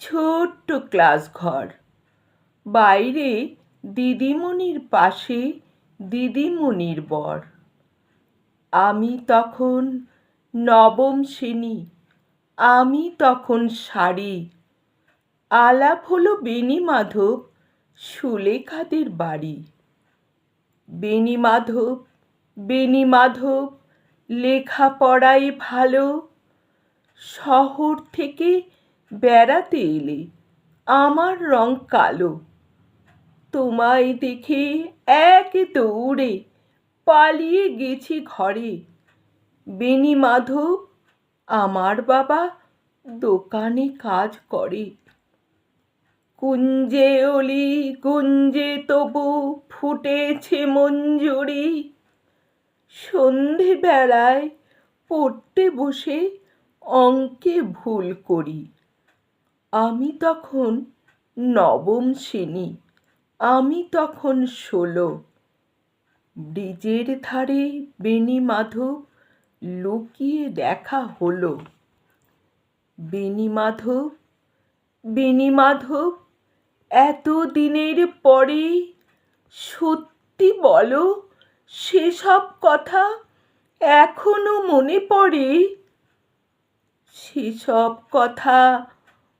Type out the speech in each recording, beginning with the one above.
ছোট্ট ক্লাস ঘর। বাইরে দিদিমণির পাশে দিদিমণির বর। আমি তখন নবম শ্রেণি, আমি তখন শাড়ি আলাপ হলো বেণী মাধব সুলেখাদের বাড়ি। বেণী মাধব বেণী মাধব, লেখাপড়ায় ভালো, শহর থেকে বেড়াতে এলে আমার রং কালো। তোমায় দেখে এক দৌড়ে পালিয়ে গেছি ঘরে। বেণী মাধব, আমার বাবা দোকানে কাজ করে। কুঞ্জে অলি, কুঞ্জে তবু ফুটেছে মঞ্জুরি। সন্ধেবেলায় পড়তে বসে অঙ্কে ভুল করি। আমি তখন নবম শ্রেণি, আমি তখন ষোলো। ব্রিজের ধারে বেণী মাধব লুকিয়ে দেখা হলো। বেণী মাধব বেণী মাধব, এত দিনের পরে সত্যি বলো সেসব কথা এখনও মনে পড়ে? সেসব কথা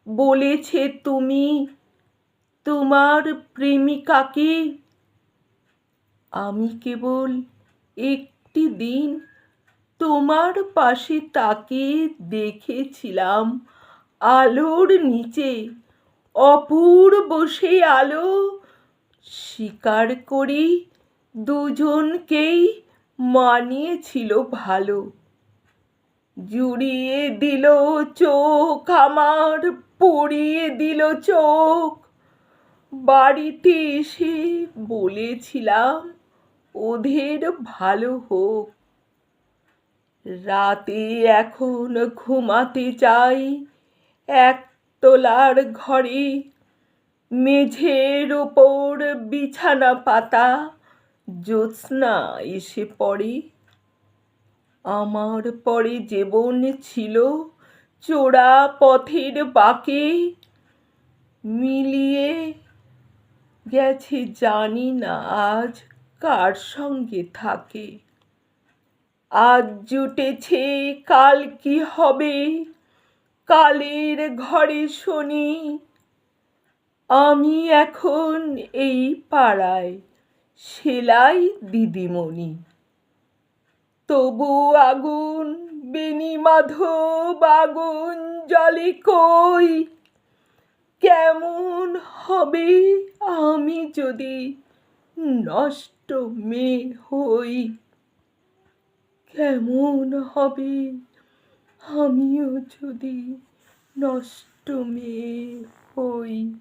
বলেছে তুমি, তোমার প্রেমিকাকে। আমি কেবল একটি দিন তোমার পাশে তাকে দেখেছিলাম। আলোর নিচে, অপূর্ব সেই আলো। স্বীকার করি দুজনকেই মানিয়েছিল ভালো। জুড়িয়ে দিল চোখ, আমার পড়িয়ে দিল চোখ। বাড়িতে এসে বলেছিলাম, ওদের ভালো হোক। রাতে এখন ঘুমাতে চাই এক একতলার ঘরে। মেঝের ওপর বিছানা পাতা, জ্যোৎস্না এসে পড়ে। আমার পরে জীবন ছিল, চোরা পথের বাঁকে মিলিয়ে গেছে জানি না আজ কার সঙ্গে থাকে। আজ জুটেছে, কাল কি হবে? কালের ঘরে শুনি, আমি এখন এই পাড়ায়, সেলাই দিদিমণি। তবু আগুন বেনি মাধব আগুন জলে কই? কেমন হবে আমি যদি নষ্ট মেয়ে হই? কেমন হবে আমিও যদি নষ্ট মেয়ে হই?